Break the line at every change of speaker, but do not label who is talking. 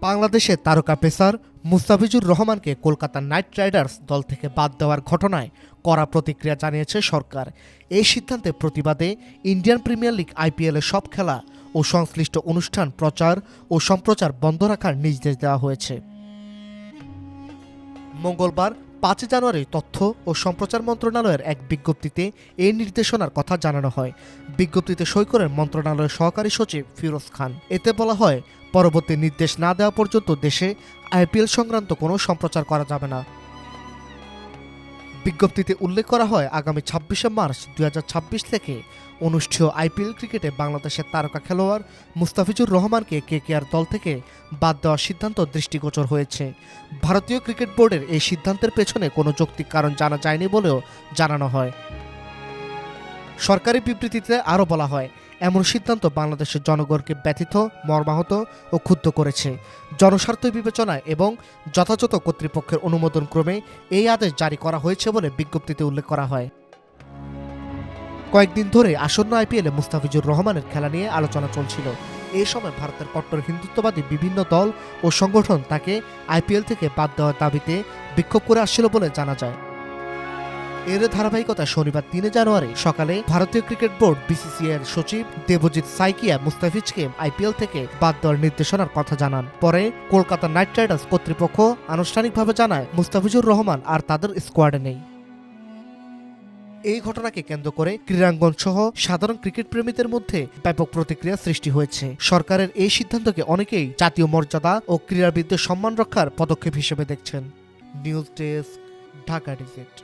বাংলাদেশের তারকা পেসার মুস্তাফিজুর রহমানকে কলকাতা নাইট রাইডার্স দল থেকে বাদ দেওয়ার ঘটনায় কড়া প্রতিক্রিয়া জানিয়েছে সরকার। এই সিদ্ধান্তে প্রতিবাদে ইন্ডিয়ান প্রিমিয়ার লিগ আইপিএলের সব খেলা ও সংশ্লিষ্ট অনুষ্ঠান প্রচার ও সম্প্রচার বন্ধ রাখার নির্দেশ দেওয়া হয়েছে। মঙ্গলবার পাঁচ জানুয়ারি তথ্য ও সম্প্রচার মন্ত্রণালয়ের এক বিজ্ঞপ্তিতে এই নির্দেশনার কথা জানানো হয়। বিজ্ঞপ্তিতে সই করেন মন্ত্রণালয়ের সহকারী সচিব ফিরোজ খান। এতে বলা হয়, পরবর্তী নির্দেশ না দেওয়া পর্যন্ত দেশে আইপিএল সংক্রান্ত কোনো সম্প্রচার করা যাবে না। বিজ্ঞপ্তিতে উল্লেখ করা হয়, আগামী ছাব্বিশে মার্চ দুই হাজার ছাব্বিশ থেকে অনুষ্ঠেয় আইপিএল ক্রিকেটে বাংলাদেশের তারকা খেলোয়াড় মুস্তাফিজুর রহমানকে কেকেআর দল থেকে বাদ দেওয়ার সিদ্ধান্ত দৃষ্টিগোচর হয়েছে। ভারতীয় ক্রিকেট বোর্ডের এই সিদ্ধান্তের পেছনে কোনো যৌক্তিক কারণ জানা যায়নি বলেও জানানো হয়। সরকারি বিবৃতিতে আরও বলা হয় এমন সিদ্ধান্ত বাংলাদেশের জনগণকে ব্যথিত, মর্মাহত ও ক্ষুব্ধ করেছে। জনস্বার্থ বিবেচনায় এবং যথাযথ কর্তৃপক্ষের অনুমোদন ক্রমে এই আদেশ জারি করা হয়েছে বলে বিজ্ঞপ্তিতে উল্লেখ করা হয়। কয়েকদিন ধরে আসন্ন আইপিএলে মুস্তাফিজুর রহমানের খেলা নিয়ে আলোচনা চলছিল। এই সময় ভারতের কট্টর হিন্দুত্ববাদী বিভিন্ন দল ও সংগঠন তাকে আইপিএল থেকে বাদ দেওয়ার দাবিতে বিক্ষোভ করে আসছিল বলে জানা যায়। এর ধারাবাহিকতা শনিবার তিনে জানুয়ারি সকালে ভারতীয় ক্রিকেট বোর্ড বিসিসিআই সচিব দেবজিৎ সাইকিয়া মুস্তাফিজকে আইপিএল থেকে বাদ দেওয়ার নির্দেশনার কথা জানান। পরে কলকাতা নাইট রাইডার্স কর্তৃপক্ষ আনুষ্ঠানিকভাবে জানায়, মুস্তাফিজুর রহমান আর তাদের স্কোয়াডে নেই। এই ঘটনাকে কেন্দ্র করে ক্রীড়াঙ্গন সহ সাধারণ ক্রিকেট প্রেমীদের মধ্যে ব্যাপক প্রতিক্রিয়া সৃষ্টি হয়েছে। সরকারের এই সিদ্ধান্তকে অনেকেই জাতীয় মর্যাদা ও ক্রীড়াবিদদের সম্মান রক্ষার পদক্ষেপ হিসেবে দেখছেন। News desk, Dhaka digit.